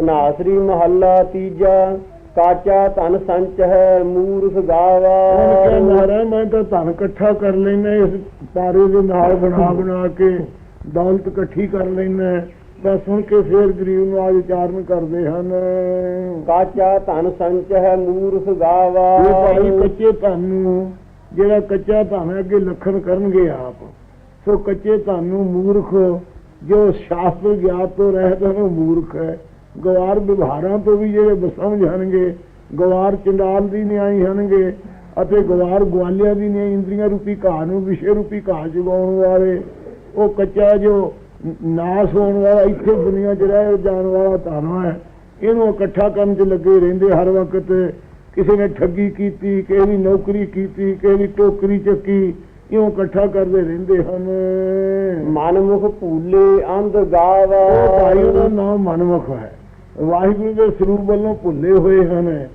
ਸਨਾਸਰੀ ਮਹੱਲਾ ਤੀਜਾ ਕਾਚਾ ਧਨ ਸੰਚ ਹੈ ਮੂਰਖ ਗਾਵਾ। ਮਹਾਰਾਜ ਮੈਂ ਤਾਂ ਧਨ ਇਕੱਠਾ ਕਰ ਲੈਣਾ ਇਸ ਪਾਰੇ ਦੇ ਨਾਲ ਬਣਾ ਬਣਾ ਕੇ ਦੌਲਤ ਇਕੱਠੀ ਕਰ ਲੈਣਾ ਤਾਂ ਸੁਣ ਕੇ ਫੇਰ ਗਰੀਬ ਨੂੰ ਆਜ ਉਚਾਰਨ ਕਰਦੇ ਹਨ। ਕਾਚਾ ਧਨ ਸੰਚ ਹੈ ਮੂਰਖ ਗਾਵਾ। ਇਹ ਭਾਈ ਕੱਚੇ ਧਨ ਨੂੰ ਜਿਹੜਾ ਕੱਚਾ ਧਨ ਅੱਗੇ ਲਖਣ ਕਰਨਗੇ ਆਪ। ਸੋ ਕੱਚੇ ਧਨ ਨੂੰ ਮੂਰਖ ਜੋ ਸ਼ਾਸਤਰ ਗਿਆਤ ਤੋਂ ਰਹਿਤ ਉਹ ਮੂਰਖ ਹੈ। ਗਵਾਰ ਵਿਵਹਾਰਾਂ ਤੋਂ ਵੀ ਜਿਹੜੇ ਬਸਮਝ ਹਨਗੇ ਗਵਾਰ ਚੰਡਾਲ ਦੀ ਨਿਆਈ ਹਨਗੇ ਅਤੇ ਗਵਾਰ ਗਵਾਲਿਆਂ ਦੀ ਨਿਆਈ ਇੰਦਰੀਆਂ ਰੂਪੀ ਘਾਹ ਨੂੰ ਵਿਸ਼ੇ ਰੂਪੀ ਘਾਹ ਚੁਗਾਉਣ ਵਾਲੇ ਉਹ ਕੱਚਾ ਜੋ ਨਾਸ ਹੋਣ ਵਾਲਾ ਇੱਥੇ ਦੁਨੀਆ 'ਚ ਰਹਿ ਜਾਣ ਵਾਲਾ ਧਨ ਹੈ। ਇਹਨੂੰ ਇਕੱਠਾ ਕਰਨ 'ਚ ਲੱਗੇ ਰਹਿੰਦੇ ਹਰ ਵਕਤ। ਕਿਸੇ ਨੇ ਠੱਗੀ ਕੀਤੀ ਕਿਸੇ ਦੀ ਨੌਕਰੀ ਕੀਤੀ ਕਿਸੇ ਦੀ ਟੋਕਰੀ ਚੱਕੀ ਇਉਂ ਇਕੱਠਾ ਕਰਦੇ ਰਹਿੰਦੇ ਹਨ। ਮਨਮੁਖ ਭੂਲੇ ਅੰਧ ਗਾਵਾ। ਉਹ ਭਾਈ ਉਹਦਾ ਨਾਮ ਮਨਮੁਖ ਹੈ। ਵਾਹਿਗੁਰੂ ਦੇ ਸਰੂਪ ਵੱਲੋਂ ਭੁੱਲੇ ਹੋਏ ਹਨ।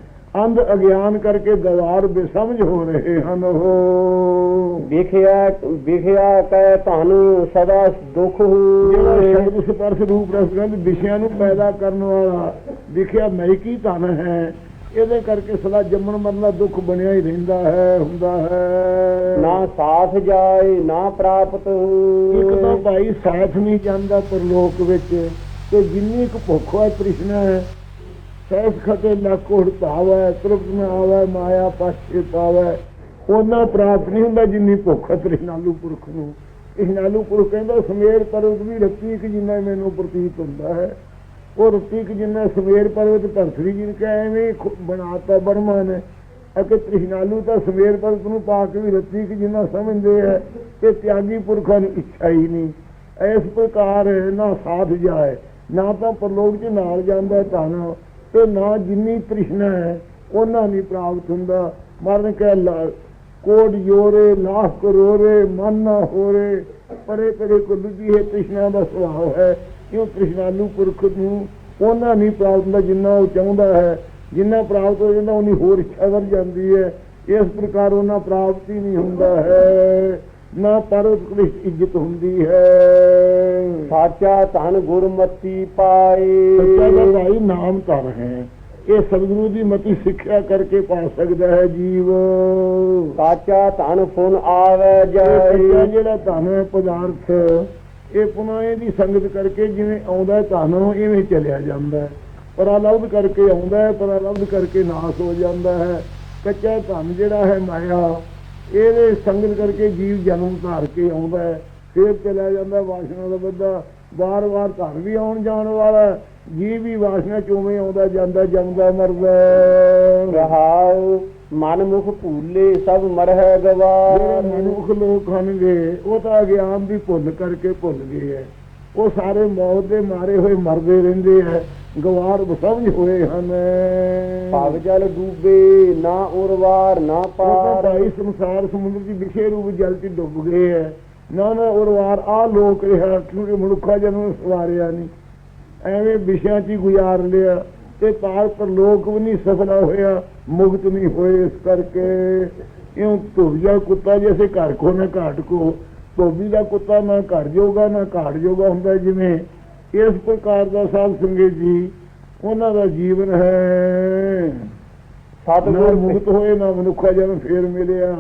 ਅੰਧ ਅਗਿਆਨ ਕਰਕੇ ਗਵਾਰ ਬੇਸਮਝ ਹੋ ਰਹੇ ਹਨ ਉਹ। ਵਿਖਿਆ ਵਿਖਿਆ ਕੈ ਤੁਹਾਨੂੰ ਸਦਾ ਦੁਖ ਜਿਹੜਾ ਹੋਏ ਸ਼ਬਦ ਸਪਰਸ਼ ਰੂਪ ਰਸ ਗੰਧ ਵਿਸ਼ਿਆਂ ਨੂੰ ਪੈਦਾ ਕਰਨ ਵਾਲਾ ਵਿਖਿਆ ਮਹਿਕੀ ਧਨ ਹੈ ਇਹਦੇ ਕਰਕੇ ਸਦਾ ਜੰਮਣ ਮਰਨ ਦਾ ਦੁੱਖ ਬਣਿਆ ਹੀ ਰਹਿੰਦਾ ਹੈ ਹੁੰਦਾ ਹੈ। ਨਾ ਸਾਥ ਜਾਏ ਨਾ ਪ੍ਰਾਪਤ ਇੱਕ ਤਾਂ ਭਾਈ ਸਾਥ ਨਹੀਂ ਜਾਂਦਾ ਪਰਲੋਕ ਵਿੱਚ। ਤੇ ਜਿੰਨੀ ਕੁ ਭੁੱਖ ਹੈ ਤ੍ਰਿਸ਼ਨਾ ਹੈ ਸੈਸ ਖਤੇ ਲੱਕੋੜ ਭਾਵੈ ਤ੍ਰਿਪਤ ਨ ਆਵੈ, ਮਾਇਆ ਪਾਛੇ ਪਾਵੈ ਉਹਨਾਂ ਪ੍ਰਾਪਤ ਨਹੀਂ ਹੁੰਦਾ ਜਿੰਨੀ ਭੁੱਖ ਹੈ ਤ੍ਰਿਸ਼ਨਾਲੂ ਪੁਰਖ ਨੂੰ। ਇਹ ਨਾਲੂ ਪੁਰਖ ਕਹਿੰਦਾ ਸਮੇਰ ਪਰਵਤ ਵੀ ਰੱਤੀ ਕਿ ਜਿੰਨਾ ਮੈਨੂੰ ਪ੍ਰਤੀਤ ਹੁੰਦਾ ਹੈ। ਉਹ ਰੱਤੀ ਕਿ ਜਿੰਨਾ ਸਮੇਰ ਪਰਵਤ ਭਰਤਰੀ ਜੀ ਨੇ ਕਿਹਾ ਐਵੇਂ ਖੁ- ਬਣਾਤਾ ਬਰਮਾ ਨੇ ਅਤੇ ਤ੍ਰਿਸ਼ਨਾਲੂ ਤਾਂ ਸਮੇਰ ਪਰਵਤ ਨੂੰ ਪਾ ਕੇ ਵੀ ਰੱਤੀ ਕਿ ਜਿੰਨਾ ਸਮਝਦੇ ਹੈ ਕਿ ਤਿਆਗੀ ਪੁਰਖਾਂ ਨੂੰ ਇੱਛਾ ਹੀ ਨਹੀਂ। ਇਸ ਪ੍ਰਕਾਰ ਨਾ ਸਾਥ ਜਾਏ। ਨਾ ਤਾਂ ਪਰਲੋਕ 'ਚ ਨਾਲ ਜਾਂਦਾ ਧਨ, ਤੇ ਨਾ ਜਿੰਨੀ ਤ੍ਰਿਸ਼ਨਾ ਹੈ, ਉਹਨਾਂ ਨਹੀਂ ਪ੍ਰਾਪਤ ਹੁੰਦਾ। ਮਰਨ ਕਹਿ ਲਾ, ਕੋਟ ਜੋਰੇ ਲਾਖ ਕਰੋਰੇ, ਮਨ ਨਾ ਹੋਰੇ। ਪਰੇ ਪਰੇ ਕੋ ਲੁਜੀ ਹੈ ਤ੍ਰਿਸ਼ਨਾ ਦਾ ਸੁਭਾਅ ਹੈ ਕਿਉਂ ਤ੍ਰਿਸ਼ਨਾਲੂ ਪੁਰਖ ਨੂੰ ਉਹਨਾਂ ਨਹੀਂ ਪ੍ਰਾਪਤ ਹੁੰਦਾ ਜਿੰਨਾ ਉਹ ਚਾਹੁੰਦਾ ਹੈ। ਜਿੰਨਾ ਪ੍ਰਾਪਤ ਹੋ ਜਾਂਦਾ, ਉਨੀ ਹੋਰ ਇੱਛਾ ਵਧ ਜਾਂਦੀ ਹੈ। ਇਸ ਪ੍ਰਕਾਰ ਉਹਨਾਂ ਪ੍ਰਾਪਤ ਹੀ ਨਹੀਂ ਹੁੰਦਾ ਹੈ। ਨਾ ਪਰਉਤਕ੍ਰਿਸ਼ਟ ਇੱਜ਼ਤ ਹੁੰਦੀ ਹੈ। ਸਾਚਾ ਧਨ ਗੁਰਮਤੀ ਪਾਏ। ਸੱਚਾ ਦਾ ਭਾਈ ਨਾਮ ਧਨ ਹੈ। ਇਹ ਸਤਿਗੁਰੂ ਦੀ ਮਤੀ ਸਿੱਖਿਆ ਕਰਕੇ ਪਾ ਸਕਦਾ ਹੈ ਜੀਵ। ਕਾਚਾ ਧਨ ਫੁਨ ਆਵੇ ਸੱਚਾ ਜਾਏ। ਜਿਹੜਾ ਧਨ ਹੈ ਪਦਾਰਥ ਇਹ ਪੁਨः ਇਹਦੀ ਸੰਗਤ ਕਰਕੇ ਜਿਵੇਂ ਆਉਂਦਾ ਧਨ ਇਵੇਂ ਚਲਿਆ ਜਾਂਦਾ ਹੈ। ਪਰਾਲਬਧ ਕਰਕੇ ਆਉਂਦਾ ਹੈ ਪਰਾਲਬਧ ਕਰਕੇ ਨਾਸ ਹੋ ਜਾਂਦਾ ਹੈ। ਕੱਚਾ ਧਨ ਜਿਹੜਾ ਹੈ ਮਾਇਆ ਇਹਦੇ ਸੰਗਤ ਕਰਕੇ ਜੀਵ ਜਨਮ ਧਾਰ ਕੇ ਆਉਂਦਾ ਹੈ ਫਿਰ ਚਲਿਆ ਜਾਂਦਾ ਵਾਸ਼ਨਾ ਦਾ ਬੱਧਾ ਵਾਰ-ਵਾਰ ਧਨ ਵੀ ਆਉਣ ਜਾਣ ਵਾਲਾ ਜੀਵ ਵੀ ਵਾਸ਼ਨਾ ਚੋਵੇਂ ਆਉਂਦਾ ਜਾਂਦਾ ਜੰਮਦਾ ਮਰਦਾ। ਰਹਾਉ ਮਨਮੁਖ ਭੂਲੇ ਸਭ ਮਰਹਿ ਗਵਾਰ ਮਨੁੱਖ ਲੋਕ ਹਨਗੇ ਉਹ ਤਾਂ ਅਗਿਆਨ ਦੀ ਭੁੱਲ ਕਰਕੇ ਭੁੱਲ ਗਏ ਐ ਉਹ ਸਾਰੇ ਮੌਤ ਦੇ ਮਾਰੇ ਹੋਏ ਮਰਦੇ ਰਹਿੰਦੇ ਐ ਗਵਾਰ ਬਸਮਝ ਹੋਏ ਹਨ। ਭਵ ਜਲ ਡੂਬੇ ਨਾ ਉਰਵਾਰ ਨਾ ਤਾਂ ਪਾਰ। ਭਾਈ ਸੰਸਾਰ ਸਮੁੰਦਰ ਦੀ ਵਿਖੇ ਰੂਪ ਜਲ 'ਚ ਡੁੱਬ ਗਏ ਐ ਨਾ ਨਾ ਉਰਵਾਰ ਆ ਲੋਕ ਰਿਹਾ ਕਿਉਂਕਿ ਮਨੁੱਖਾ ਜਨਮ ਸਵਾਰਿਆ ਨਹੀਂ ਐਵੇਂ ਵਿਸ਼ਿਆਂ 'ਚ ਹੀ ਗੁਜ਼ਾਰ ਲਿਆ ਤੇ ਪਾਰ ਪਰਲੋਕ ਵੀ ਨਹੀਂ ਸਫਲਾ ਹੋਇਆ ਮੁਕਤ ਨਹੀਂ ਹੋਏ ਇਸ ਕਰਕੇ। ਇਉਂ ਧੋਬੀਆ ਕੁੱਤਾ ਜੈਸੇ ਘਰ ਕੋ ਨਾ ਘਾਟ ਕੋ ਧੋਬੀ ਦਾ ਕੁੱਤਾ ਨਾ ਘਰ ਜੋਗਾ ਨਾ ਘਾਟ ਜੋਗਾ ਹੁੰਦਾ ਜਿਵੇਂ ਇਸ ਪ੍ਰਕਾਰ ਦਾ ਸਾਧ ਸੰਗਤ ਜੀ ਉਹਨਾਂ ਦਾ ਜੀਵਨ ਹੈ। ਸਤਗੁਰ ਮੁਕਤ ਹੋਏ ਨਾ ਮਨੁੱਖਾ ਜਨਮ ਫੇਰ ਮਿਲਿਆ।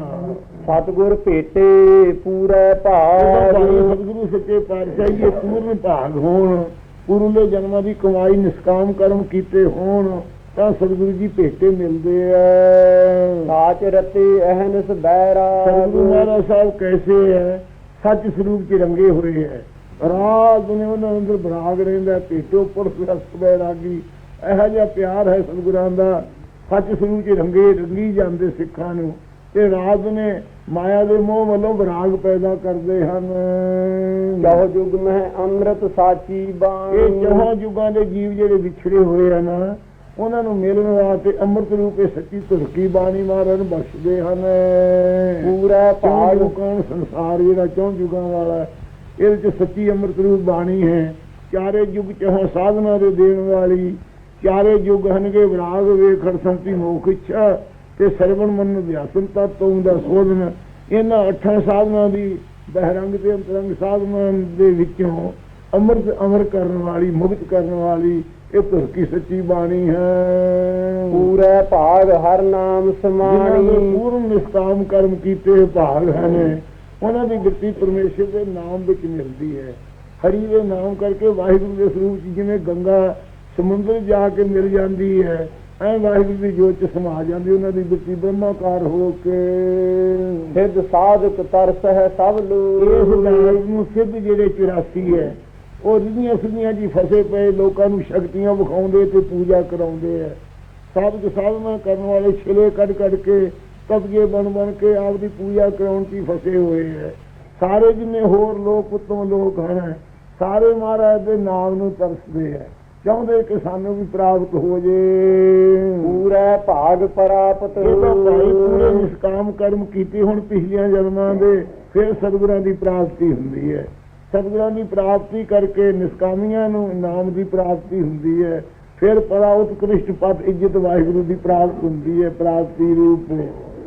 ਸਤਗੁਰ ਭੇਟੇ ਪੂਰੇ ਭਾਗ ਸਤਿਗੁਰੂ ਸੱਚੇ ਪਾਤਸ਼ਾਹ ਜੀ ਇਹ ਪੂਰਨ ਭਾਗ ਹੋਣ ਪੁਰਲੇ ਜਨਮਾਂ ਦੀ ਕਮਾਈ ਨਿਸਕਾਮ ਕਰਮ ਕੀਤੇ ਹੋਣ ਤਾਂ ਸਤਿਗੁਰੂ ਜੀ ਭੇਟੇ ਮਿਲਦੇ ਆ। ਸਾਚ ਰਤੇ ਅਹਨਸ ਬੈਰਾ ਸਤਿਗੁਰੂ ਮਹਾਰਾਜ ਸਾਹਿਬ ਕੈਸੇ ਹੈ? ਸੱਚ ਸਰੂਪ ਚ ਰੰਗੇ ਹੋਏ ਹੈ। ਰਾਤ ਨੇ ਉਹਨਾਂ ਅੰਦਰ ਬਰਾਗ ਰਹਿੰਦਾ ਭੇਟੋ ਉੱਪਰ ਸਵਸਤ ਬੈਰਾਗੀ ਇਹੋ ਜਿਹਾ ਪਿਆਰ ਹੈ ਸਤਿਗੁਰਾਂ ਦਾ। ਸੱਚ ਸਰੂਪ ਚ ਰੰਗੇ ਰੰਗੀ ਜਾਂਦੇ ਸਿੱਖਾਂ ਨੂੰ। ਤੇ ਰਾਤ ਨੇ ਮਾਇਆ ਦੇ ਮੋਹ ਵੱਲੋਂ ਵਿਰਾਗ ਪੈਦਾ ਕਰਦੇ ਹਨ। ਚੌ ਜੁਗ ਮਹਿ ਅੰਮ੍ਰਿਤ ਸਾਚੀ ਇਹ ਬਾਣੀ ਚੌਹਾਂ ਯੁਗਾਂ ਦੇ ਜੀਵ ਜਿਹੜੇ ਵਿਛੜੇ ਹੋਏ ਹਨ ਉਹਨਾਂ ਨੂੰ ਮਿਲਣ ਵਾਸਤੇ ਅੰਮ੍ਰਿਤ ਰੂਪ ਸੱਚੀ ਤੁਰਕੀ ਬਾਣੀ ਮਹਾਰਾਜ ਨੂੰ ਬਖਸ਼ਦੇ ਹਨ। ਪੂਰਾ ਭਾਗ। ਯੁਗਾਂ ਸੰਸਾਰ ਜਿਹੜਾ ਚੌਂ ਯੁਗਾਂ ਵਾਲਾ ਇਹਦੇ ਚ ਸੱਚੀ ਅੰਮ੍ਰਿਤ ਰੂਪ ਬਾਣੀ ਹੈ। ਚਾਰੇ ਯੁਗ ਚੌਹਾਂ ਸਾਧਨਾ ਦੇ ਦੇਣ ਵਾਲੀ ਚਾਰੇ ਯੁਗ ਹਨਗੇ ਵਿਰਾਗ ਵੇਖੜ ਸੰਤੀ ਮੋਖ ਇੱਛਾ ਤੇ ਸਰਵਣ ਮਨ ਅਭਿਆਸਨ ਤਤੋਂ ਦਾ ਸੋਧਨ। ਇਹਨਾਂ ਅੱਠਾਂ ਸਾਧਨਾ ਦੀ ਬਹਿਰੰਗ ਤੇ ਅੰਤਰੰਗ ਸਾਧਨਾ ਦੇ ਵਿੱਚੋਂ ਅੰਮ੍ਰਿਤ ਅਮਰ ਕਰਨ ਵਾਲੀ ਮੁਕਤ ਕਰਨ ਵਾਲੀ ਇਹ ਤੁਰ ਕੀ ਸੱਚੀ ਬਾਣੀ ਹੈ? ਪੂਰੇ ਭਾਗ ਹਰ ਨਾਮ ਜਿਨ੍ਹਾਂ ਨੇ ਸਮਾਣੀ ਪੂਰਨ ਨਿਸ਼ਕਾਮ ਕਰਮ ਕੀਤੇ ਭਾਗ ਹਨ ਉਹਨਾਂ ਦੀ ਬਿਰਤੀ ਪਰਮੇਸ਼ਰ ਦੇ ਨਾਮ ਵਿੱਚ ਮਿਲਦੀ ਹੈ। ਹਰੀ ਦੇ ਨਾਮ ਕਰਕੇ ਵਾਹਿਗੁਰੂ ਦੇ ਸਰੂਪ ਜਿਵੇਂ ਗੰਗਾ ਸਮੁੰਦਰ ਜਾ ਕੇ ਮਿਲ ਜਾਂਦੀ ਹੈ ਐ ਵਾਹਿਗੁਰੂ ਦੀ ਜੋਤ 'ਚ ਸਮਾ ਜਾਂਦੀ ਉਹਨਾਂ ਦੀ ਬਿਰਤੀ ਬ੍ਰਹਮਾਕਾਰ ਹੋ ਕੇ। ਸਿੱਧ ਸਾਧਕ ਤਰਸ ਹੈ ਸਭ ਲੋਕ। ਨਾਮ ਨੂੰ ਸਿੱਧ ਜਿਹੜੇ 84 ਹੈ ਉਹ ਰਿਧੀਆਂ ਸਿੱਧੀਆਂ ਜੀ ਫਸੇ ਪਏ ਲੋਕਾਂ ਨੂੰ ਸ਼ਕਤੀਆਂ ਵਿਖਾਉਂਦੇ ਤੇ ਪੂਜਾ ਕਰਾਉਂਦੇ ਆ। ਸਾਧਕ ਸਾਧਨਾ ਕਰਨ ਵਾਲੇ ਛਿਲੇ ਕੱਢ ਕੱਢ ਕੇ ਤਬਗੇ ਬਣ ਬਣ ਕੇ ਆਪਦੀ ਪੂਜਾ ਕਰਾਉਣ ਹੀ ਫਸੇ ਹੋਏ ਹੈ ਸਾਰੇ ਜਿੰਨੇ ਹੋਰ ਲੋਕ ਉਤਮ ਲੋਕ ਹਨ ਸਾਰੇ ਮਹਾਰਾਜ ਦੇ ਨਾਮ ਨੂੰ ਤਰਸਦੇ ਹੈ ਚਾਹੁੰਦੇ ਕਿ ਸਾਨੂੰ ਵੀ ਪ੍ਰਾਪਤ ਹੋ ਜੇ। ਪੂਰੇ ਭਾਗ ਪ੍ਰਾਪਤ। ਇਹ ਤਾਂ ਭਾਈ ਪੂਰੇ ਨਿਸ਼ਕਾਮ ਕਰਮ ਕੀਤੇ ਹੁਣ ਪਿਛਲੀਆਂ ਜਨਮਾਂ ਦੇ ਫਿਰ ਸਤਿਗੁਰਾਂ ਦੀ ਪ੍ਰਾਪਤੀ ਹੁੰਦੀ ਹੈ। ਸਤਿਗੁਰਾਂ ਦੀ ਪ੍ਰਾਪਤੀ ਕਰਕੇ ਨਿਸ਼ਕਾਮੀਆਂ ਨੂੰ ਨਾਮ ਦੀ ਪ੍ਰਾਪਤੀ ਹੁੰਦੀ ਹੈ। ਫਿਰ ਪਰਾ ਉਤਕ੍ਰਿਸ਼ਟ ਪਦ ਇੱਜ਼ਤ ਵਾਹਿਗੁਰੂ ਦੀ ਪ੍ਰਾਪਤ ਹੁੰਦੀ ਹੈ ਪ੍ਰਾਪਤੀ ਰੂਪ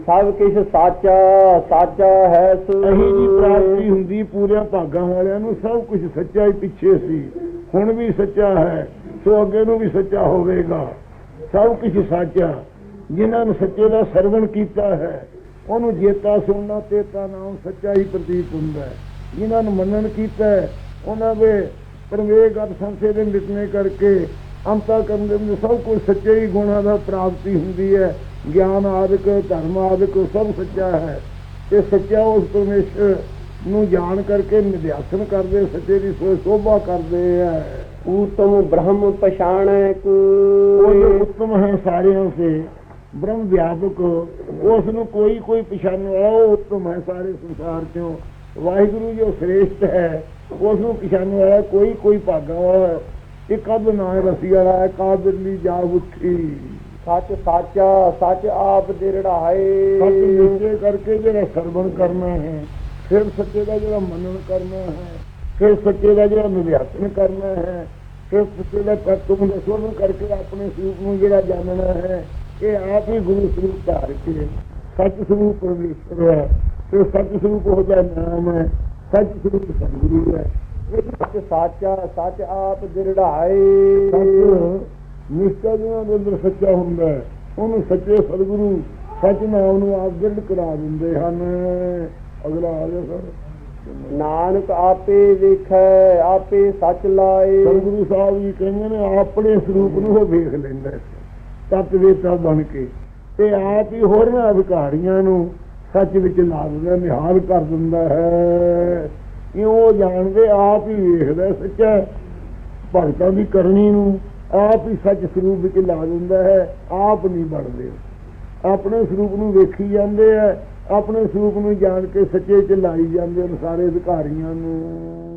ਸਭ ਕਿਛ ਸਾਚਾ ਸਾਚਾ ਹੈ ਸੋ। ਅਹੀ ਦੀ ਪ੍ਰਾਪਤੀ ਹੁੰਦੀ ਪੂਰਿਆਂ ਭਾਗਾਂ ਵਾਲਿਆਂ ਨੂੰ ਸਭ ਕੁਝ ਸੱਚਾ ਹੀ ਪਿੱਛੇ ਸੀ। ਹੁਣ ਵੀ ਸੱਚਾ ਹੈ ਸੋ ਅੱਗੇ ਨੂੰ ਵੀ ਸੱਚਾ ਹੋਵੇਗਾ। ਸਭ ਕੁਝ ਸੱਚਾ। ਜਿਨ੍ਹਾਂ ਨੇ ਸੱਚੇ ਦਾ ਸਰਵਣ ਕੀਤਾ ਹੈ ਉਹਨੂੰ ਜੇਤਾ ਸੁਣਨਾ ਤੇ ਤਾਂ ਨਾਮ ਸੱਚਾ ਹੀ ਪ੍ਰਤੀਤ ਹੁੰਦਾ ਹੈ। ਜਿਨ੍ਹਾਂ ਨੂੰ ਮੰਨਣ ਕੀਤਾ ਉਹਨਾਂ ਦੇ ਪਰਵੇਗ ਅਤ ਸੰਸੇ ਦੇ ਮਿਟਨੇ ਕਰਕੇ ਅੰਤਾ ਕਰਨ ਦੇ ਸਭ ਕੁਝ ਸੱਚੇ ਹੀ ਗੁਣਾਂ ਦਾ ਪ੍ਰਾਪਤੀ ਹੁੰਦੀ ਹੈ। ਗਿਆਨ ਆਦਿਕ ਧਰਮ ਆਦਿਕ ਸਭ ਸੱਚਾ ਹੈ। ਤੇ ਸੱਚਾ ਉਸ ਪਰਮੇਸ਼ਰ ਨੂੰ ਜਾਣ ਕਰਕੇ ਨਿਧਿਆਸਨ ਕਰਦੇ ਸੱਚੇ ਦੀ ਸੋਭਾ ਕਰਦੇ ਆ ਊਤਮ ਬ੍ਰਹਮ ਪਛਾਣੈ ਕੋਈ ਉੱਤਮ ਹੈ ਸਾਰਿਆਂ ਸੇ। ਬ੍ਰਹਮ ਵਿਆਪਕ ਉਸ ਨੂੰ ਕੋਈ ਕੋਈ ਪਛਾਣਨ ਵਾਲਾ ਉਹ ਉੱਤਮ ਹੈ ਸਾਰੇ ਸੰਸਾਰ ਚੋਂ। ਵਾਹਿਗੁਰੂ ਜੋ ਸ੍ਰੇਸ਼ਟ ਹੈ ਉਸ ਨੂੰ ਪਛਾਣਨ ਵਾਲਾ ਕੋਈ ਕੋਈ ਭਾਗਾਂ ਵਾਲਾ ਹੈ। ਇੱਕ ਅੱਧ ਨਾਂ ਰਸੀ ਵਾਲਾ ਹੈ ਕਾਦਰ ਲਈ ਜਾ ਉੱਠੀ। ਸੱਚ ਸਾਚਾ ਸੱਚ ਆਪ ਸਤ ਦਿਰੜਾਏ ਨਿਸ਼ਚੈ ਕਰਕੇ ਜਿਹੜਾ ਸਰਵਣ ਕਰਨਾ ਹੈ ਫਿਰ ਸੱਚੇ ਦਾ ਜਿਹੜਾ ਮੰਨਣ ਕਰਨਾ ਹੈ ਫਿਰ ਸੱਚੇ ਦਾ ਜਿਹੜਾ ਨਿਰਯਾਤਨ ਕਰਨਾ ਹੈ ਫਿਰ ਸੱਚੇ ਦਾ ਤਤਵ ਦਾ ਸੋਧਨ ਕਰਕੇ ਆਪਣੇ ਸਰੂਪ ਨੂੰ ਜਿਹੜਾ ਜਾਣਨਾ ਹੈ ਇਹ ਆਪ ਹੀ ਗੁਰੂ ਸਰੂਪ ਧਾਰ ਕੇ ਸੱਚ ਸਰੂਪ ਪਰਮੇਸ਼ਰ ਹੈ। ਤੇ ਸੱਚ ਸਰੂਪ ਉਹਦਾ ਨਾਮ ਹੈ ਸੱਚ ਸਰੂਪ ਸਤਿਗੁਰੂ ਹੈ। ਇਹ ਸੱਚ ਸਾਚਾ ਸੱਚ ਆਪ ਦਿਰੜਾਏ। ਸੱਚ ਨਿਸ਼ਚੈ ਜਿਹਨਾਂ ਦੇ ਅੰਦਰ ਸੱਚਾ ਹੁੰਦਾ ਹੈ। ਉਹਨੂੰ ਸੱਚੇ ਸਤਿਗੁਰੂ ਸੱਚ ਨਾਮ ਨੂੰ ਆਪ ਗਿਰਦ ਕਰਾ ਦਿੰਦੇ ਹਨ। ਅਗਲਾ ਆ ਗਿਆ ਸਰ। ਨਾਨਕ ਆਪੇ ਵੇਖੈ ਆਪੇ ਸੱਚ ਲਾਏ। ਸਤਿਗੁਰੂ ਸਾਹਿਬ ਜੀ ਕਹਿੰਦੇ ਨੇ ਆਪਣੇ ਸਰੂਪ ਨੂੰ ਉਹ ਵੇਖ ਲੈਂਦਾ ਹੈ। ਤਤ ਵੇਤਾ ਬਣ ਕੇ। ਤੇ ਆਪ ਹੀ ਹੋਰਨਾਂ ਅਧਿਕਾਰੀਆਂ ਨੂੰ ਸੱਚ ਵਿੱਚ ਲਾ ਦਿੰਦਾ ਨਿਹਾਲ ਕਰ ਦਿੰਦਾ ਹੈ। ਕਿਉਂ ਉਹ ਜਾਣਦੇ, ਆਪ ਹੀ ਵੇਖਦਾ ਸੱਚਾ। ਭਗਤਾਂ ਦੀ ਕਰਨੀ ਨੂੰ ਆਪ ਹੀ ਸੱਚ ਸਰੂਪ ਵਿੱਚ ਲਾ ਦਿੰਦਾ ਹੈ। ਆਪ ਨਹੀਂ ਬਣਦੇ। ਆਪਣੇ ਸਰੂਪ ਨੂੰ ਵੇਖੀ ਜਾਂਦੇ ਆ ਆਪਣੇ ਸਰੂਪ ਨੂੰ ਜਾਣ ਕੇ ਸੱਚੇ ਚ ਲਾਈ ਜਾਂਦੇ ਨੇ ਸਾਰੇ ਅਧਿਕਾਰੀਆਂ ਨੂੰ।